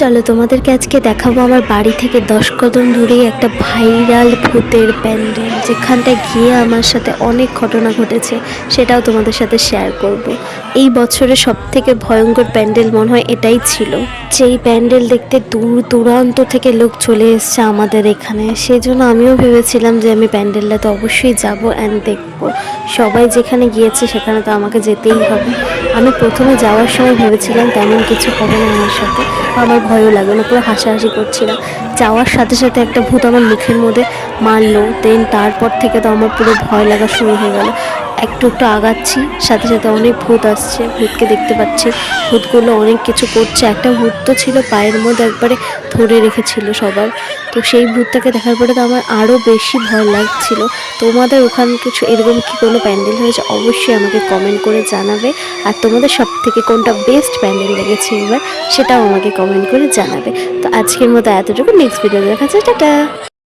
চলো তোমাদেরকে আজকে দেখাবো আমার বাড়ি থেকে দশ কদম দূরেই একটা ভাইরাল ভূতের প্যান্ডেল, যেখানটায় গিয়ে আমার সাথে অনেক ঘটনা ঘটেছে, সেটাও তোমাদের সাথে শেয়ার করব। এই বছরে সব থেকে ভয়ঙ্কর প্যান্ডেল মনে হয় এটাই ছিল যেই প্যান্ডেল দেখতে দূর দূরান্ত থেকে লোক চলে এসছে আমাদের এখানে, সেজন্য আমিও ভেবেছিলাম যে আমি প্যান্ডেলটা তো অবশ্যই যাব অ্যান্ড দেখব। সবাই যেখানে গিয়েছে সেখানে তো আমাকে যেতেই হবে। আমি প্রথমে যাওয়ার সময় ভেবেছিলাম তেমন কিছু হবে না আমার সাথে। আমার ভয়ও লাগবে না, পুরো হাসাহাসি করছিলাম। যাওয়ার সাথে সাথে একটা ভূত আমার মুখের মধ্যে মারলো দেন তারপর থেকে তো আমার পুরো ভয় লাগা শুরু হয়ে গেল। একটু একটু আগাচ্ছি, সাথে সাথে অনেক ভূত আসছে, ভূতকে দেখতে পাচ্ছি। ভূতগুলো অনেক কিছু করছে। একটা ভূত তো ছিল, পায়ের মধ্যে একবারে ধরে রেখেছিল সবার। তো সেই ভূতটাকে দেখার পরে তো আমার আরও বেশি ভয় লাগছিল। তোমাদের ওখানে কিছু এরকম কি কোনো প্যান্ডেল হয়েছে? অবশ্যই আমাকে কমেন্ট করে জানাবে। আর তোমাদের সব থেকে কোনটা বেস্ট প্যান্ডেল লেগেছে এবার, সেটাও আমাকে কমেন্ট করে জানাবে। তো আজকের মতো এতটুকু। নেক্সট ভিডিও দেখা যাচ্ছে টাটা!